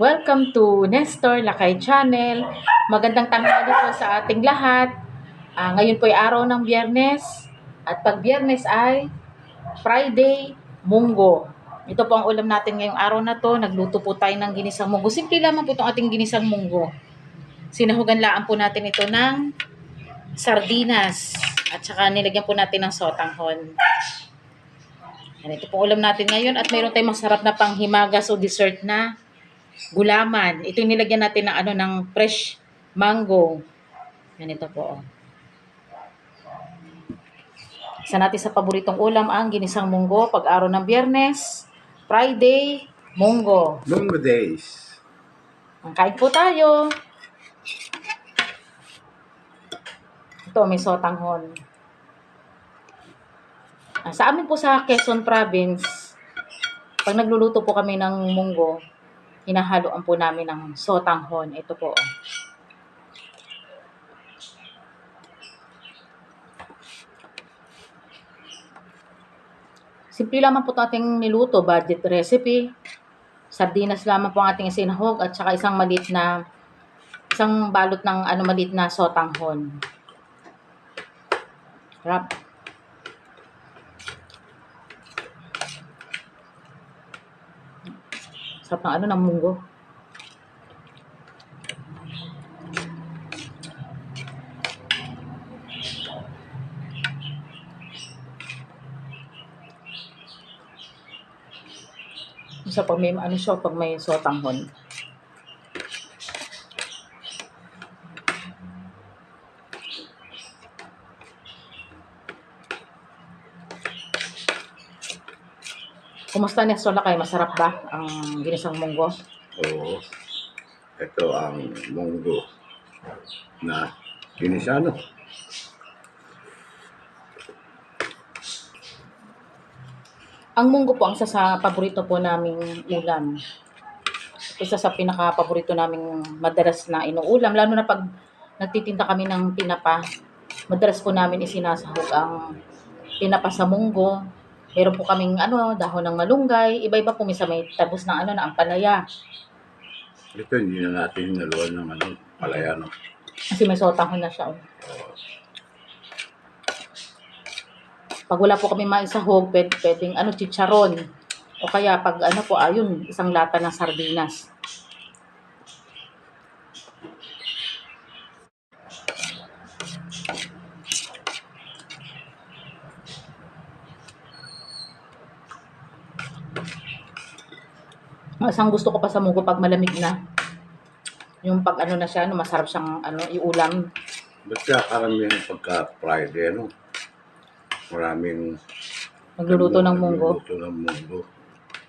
Welcome to Nestor Lakay Channel. Magandang tanghali po sa ating lahat. Ah, ngayon po ay araw ng biyernes. At pag biyernes ay Friday, munggo. Ito po ang ulam natin ngayong araw na to. Nagluto po tayo ng ginisang munggo. Simple lamang po itong ating ginisang munggo. Sinahugan laan po natin ito ng sardinas. At saka nilagyan po natin ng sotanghon. Yan, ito po ulam natin ngayon. At mayroon tayong masarap na panghimagas o dessert na gulaman. Ito yung nilagyan natin ng ano ng fresh mango. Yan ito po. Oh. Isa natin sa paboritong ulam ang ginisang munggo pag araw ng biyernes, Friday, munggo. Mungo days. Ang kain po tayo. Ito, may sotanghon. Ah, Sa amin po sa Quezon Province, pag nagluluto po kami ng munggo, hinahaloan po namin ng sotanghon. Ito po. oh. Simple lamang po ito ating niluto, budget recipe. Sardinas lamang po ang ating isinahog at saka isang maliit na isang balot ng ano maliit na sotanghon. Rap. Sarap ng ano ng munggo. Sa pag may ano siya, pag may sotanghon. Kumusta Nestor Lakay? Masarap ba ang ginisang munggo? Oo. Ito ang munggo na kinisano. Ang munggo po ang isa sa paborito po naming ulam. Isa sa pinaka-paborito naming madalas na inuulam. Lalo na pag nagtitinda kami ng tinapa, madalas po namin isinasahog ang tinapa sa munggo. Meron po kaming ano, dahon ng malunggay. Iba-iba po minsan may tabos ng ano na ampalaya. Ito hindi na natin naluan ng ano, palaya no. Kasi may sotanghon na siya. oh. Pag wala po kami maisahog, pwede, pwedeng ano, chicharon. O kaya pag ano po, ayun, isang lata ng sardinas. Ang isang gusto ko pa sa munggo pag malamig na. Yung pag ano na siya, ano, masarap siyang ano, iulam. Ba't kaya karamihan pagka Friday, ano? Maraming Nagluluto ng munggo. Nagluluto ng munggo.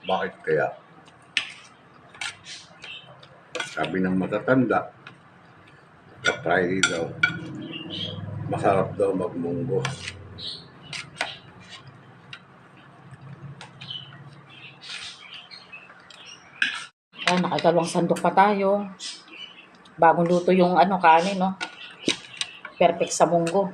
Bakit kaya? Sabi ng matatanda, pagka Friday daw, masarap daw magmunggo. Ah, nakagalawang sandok pa tayo. Bagong luto yung ano, kanin, no? Perfect sa munggo.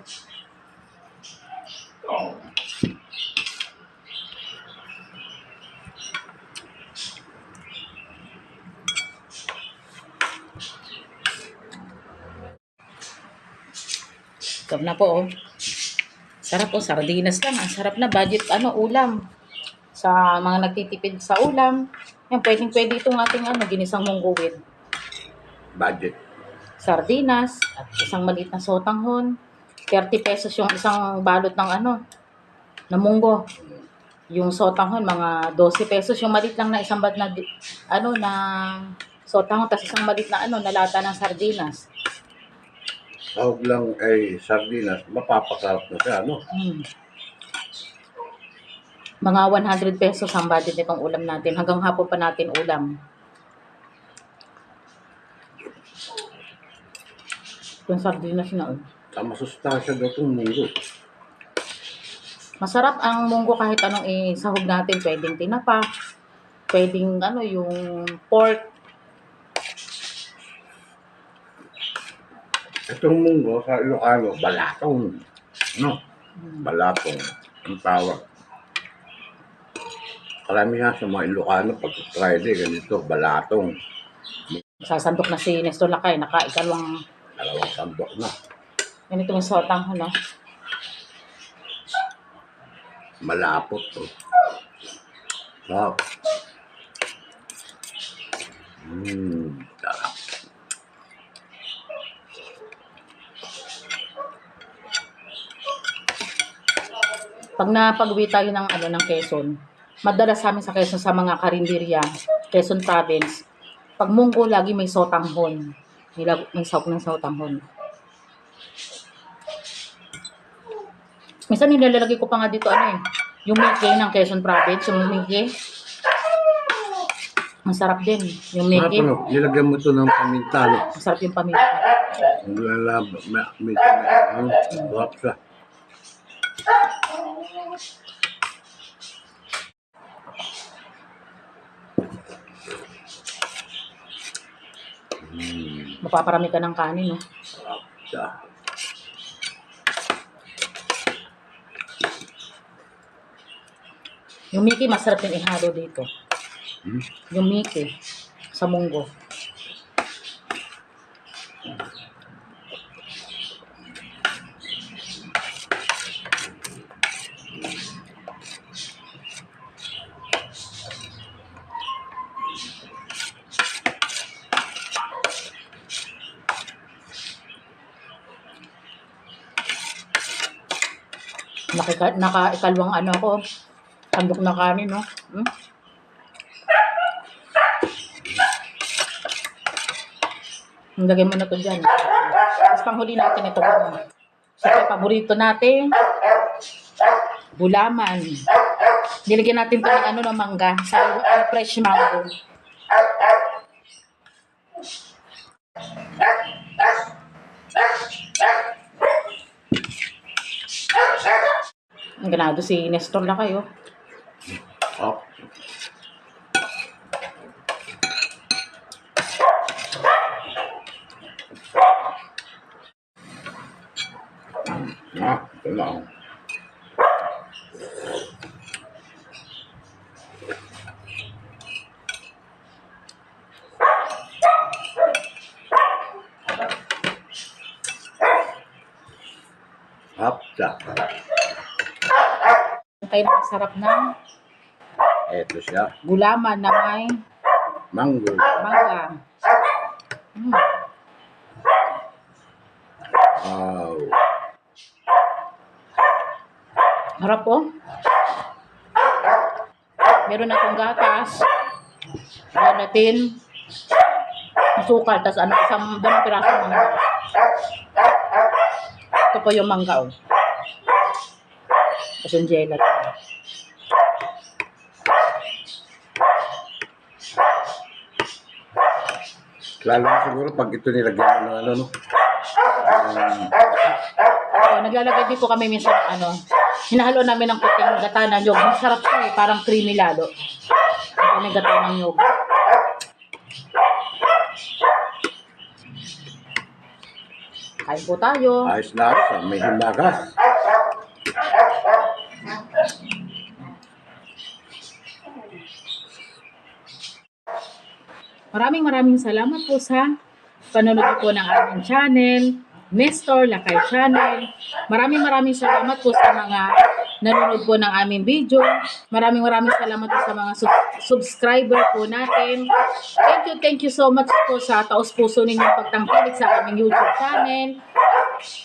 Sarap na po, oh. Sarap po, sardinas lang. Ang sarap na budget, ano, ulam. Sa mga nagtitipid sa ulam. Yan, pwedeng pwede itong ating ano, ginisang munggo with Budget. sardinas at isang maliit na sotanghon. 30 pesos yung isang balot ng ano, na munggo. Yung sotanghon, mga 12 pesos. Yung maliit lang na isang balot na, ano, na sotanghon, tapos isang maliit na ano, na lata ng sardinas. Tawag lang ay sardinas, mapapasarap na siya, ano? Hmm. Mga 100 pesos ang budget nitong ulam natin. Hanggang hapon pa natin ulam. Yung sardinas na. oh. Tama sustansya daw itong munggo. Masarap ang munggo kahit anong isahog natin. Pwedeng tinapa. Pwedeng ano yung pork. Itong munggo sa Ilocano, balatong. No? Hmm. Balatong. Ang tawag. Karamihan sa mga Ilocano, pag Friday, ganito, balatong. Sasandok na si Nestor Lakay. Nakaikalawang Dalawang sandok na. ganito yung sotang ano. Malapot to. Sarap. Mmm, sarap. Pag napag-uwi tayo ng ano ng Quezon, madalas sa amin sa Quezon sa mga karinderya, Quezon province, pag munggo lagi may sotanghon. May, may sahog ng sotanghon. Minsan nilalagay ko pa nga dito ano eh, yung Mickey ng Quezon province, yung Mickey. Ang sarap din, yung Sarap Mickey. ano, nilagyan mo to ng paminta, no? Ang sarap yung pamilya. Ang lalab, may, may, may, ano, sarap siya. Mmm, Mapaparami ka ng kanin, no? sarap siya. Yung Mickey, masarap yung ihalo dito. Hmm? Yung Mickey, sa munggo. Nakika, nakaikalawang ano ko, sandok na kanin, no? Hmm? Lagay mo na to dyan. Tapos panghuli natin ito. Siyempre, paborito natin. Gulaman. Nilagyan natin ito ng ano ng mangga. Sa fresh mango. Ang ganado si Nestor na kayo. Sarap. Ah, ito lang. Sarap siya. Kayo na masarap ng Ito siya. gulaman na may Mango. mangga. Mm. Wow. Harap po. Meron akong gatas. Meron natin sukal. Tapos ano, isang dalawang piraso ng mangga. Ito po yung mangga. Oh. Tapos yung gelatin. Lalo na siguro pag ito nilagyan mo ng ano, no? Um, Oh, naglalagay din po kami minsan ng ano. Hinahalo namin ng puting gata ng nyog. Masarap siya eh. Parang creamy lalo. Ito may gata ng nyog. Kain po tayo. ayos na ayos, may himagas. Maraming maraming salamat po sa panonood po ng aming channel, Nestor Lakay Channel. Maraming maraming salamat po sa mga nanonood po ng aming video. Maraming maraming salamat po sa mga sub- subscriber po natin. Thank you, thank you so much po sa taos puso ninyong pagtangkilik sa aming YouTube channel.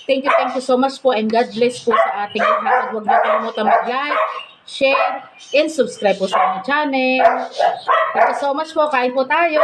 Thank you, thank you so much po and God bless po sa ating lahat. At huwag niyo kalimutan mag-like, share, and subscribe po sa aming channel. Thank you so much po. Kain po tayo.